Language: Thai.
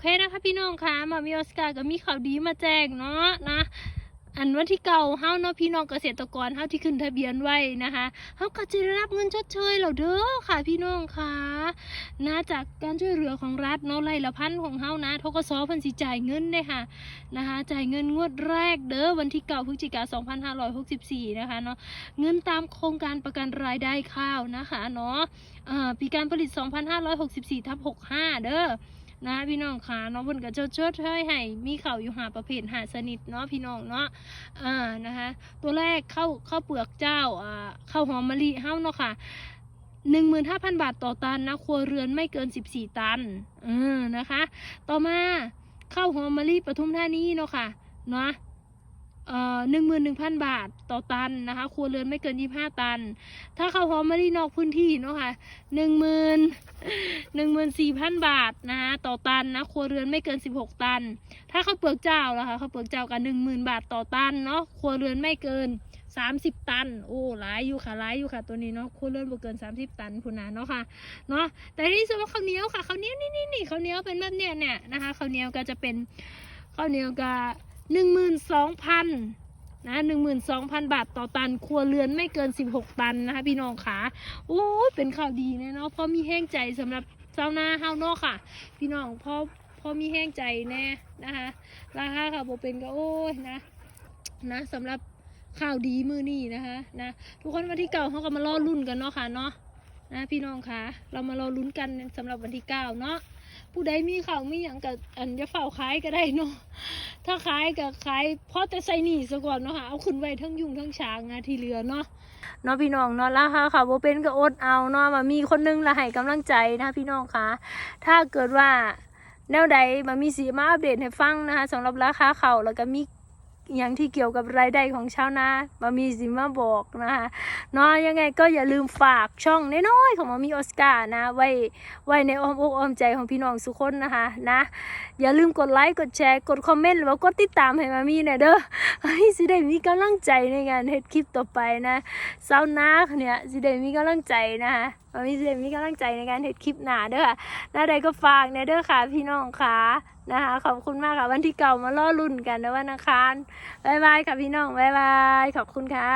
เคนะคะพี่น้องคะมามีออสการ์ก็มีข่าวดีมาแจ้งเนาะนะอันวันที่เก่าเฮาเนาะพี่น้องเกษตรกรเฮาที่ขึ้นทะเบียนไว้นะคะเฮาก็จะได้รับเงินชดเชยแล้วเด้อค่ะพี่น้องค่ะนะจากการช่วยเหลือของรัฐเนาะไร่ละพันของเฮานะทกสเพิ่นสิจ่ายเงินได้ค่ะนะคะจ่ายเงินงวดแรกเด้อวันที่เก่าพฤศจิกายน2564นะคะเนาะเงินตามโครงการประกันรายได้ข้าวนะคะเนาะปีการผลิต 2564ทับ65 เด้อ นะพี่น้องค่ะเนาะเพิ่นก็เชิดเชิดให้ให้มีเข่าอยู่หาประเภทหาสนิทเนาะพี่น้องเนาะอ่านะคะ ตัวแรกเข้าเข้าเปลือกเจ้าอ่าข้าหอมมะลิเฮ้าเนาะค่ะหนึ่งหมื่นห้าพันบาทต่อตันนะครัวเรือนไม่เกินสิบสี่ตันอือนะคะ ต่อมาเข้าหอมมะลิปทุมธานีเนาะค่ะเนาะ หนึ่งหมื่นหนึ่งพันบาทต่อตันนะคะครัวเรือนไม่เกินยี่ห้าตัน ถ้าข้าวหอมมะลินอกพื้นที่เนาะค่ะหนึ่งหมื่นหนึ่งหมื่นสี่พันบาทนะคะต่อตันนะครัวเรือนไม่เกินสิบหกตัน ถ้าข้าวเปลือกเจ้าล่ะคะข้าวเปลือกเจ้ากันหนึ่งหมื่นบาทต่อตันเนาะครัวเรือนไม่เกินสามสิบตัน โอ้หลายอยู่ค่ะหลายอยู่ค่ะตัวนี้เนาะครัวเรือนบ่เกินสามสิบตันพูนนะเนาะค่ะเนาะแต่ที่สุดว่าข้าวเหนียวค่ะข้าวเหนียวนี่นี่นี่ข้าวเหนียวเป็นแบบเนี้ยเนี่ยนะคะข้าวเหนียวก็จะเป็นข้าวเหนียวก็ หนึ่งหมื่นสองพันนะหนึ่งหมื่นสองพันบาทต่อตัน ครัวเรือนไม่เกินสิบหกตันนะคะพี่น้องค่ะโอ้เป็นข่าวดีแน่เนาะพราะมีแห้งใจสำหรับชาวนาเฮาเนาะค่ะ พี่น้องพอพอมีแห้งใจแน่นะคะราคาค่ะโบเป็นก็โอ้ยนะนะสำหรับข่าวดีมือนี่นะคะนะทุกคนวันที่เก้าเขาก็มารอรุ่นกันเนาะค่ะเนาะนะพี่น้องค่ะเรามารอลุ้นกันสำหรับวันที่เก้าเนาะ ผู้ใดมีข่าวมีอย่างกับอันจะเฝ้าขายก็ได้เนาะถ้าขายก็ขายเพราะแต่ใส่หนีซะก่อนเนาะค่ะเอาขึ้นไว้ทั้งยุงทั้งช้างนะที่เหลือเนาะเนาะพี่น้องเนาะแล้วค่ะค่ะโบเป็นก็อดเอาเนาะมามีคนนึงละให้กำลังใจนะพี่น้องคะถ้าเกิดว่าแนวใดมามีสีมาอัปเดตให้ฟังนะคะสำหรับราคาเขาแล้วก็มี อย่างที่เกี่ยวกับรายได้ของชาวนามามีสิมาบอกนะคะเนาะยังไงก็อย่าลืมฝากช่องน้อยๆของมามีออสการ์นะไว้ไว้ในอ้อมอกอ้อมใจของพี่น้องทุกคนนะคะนะอย่าลืมกดไลค์กดแชร์กดคอมเมนต์หรือว่ากดติดตามให้มามีหน่อยเด้อให้สิได้มีกำลังใจในการเฮ็ดคลิปต่อไปนะสาวนาเนี่ยสิได้มีกำลังใจนะคะมามีสิได้มีกำลังใจในการเห็ดคลิปหนาเด้อค่ะหน้าใดก็ฝากเนี่ยเด้อค่ะ พี่น้องค่ะนะคะ ขอบคุณมากค่ะ วันที่เก่ามาล่อรุ่นกันนะวันอังคารบายบายค่ะพี่น้องบายบาย ขอบคุณค่ะ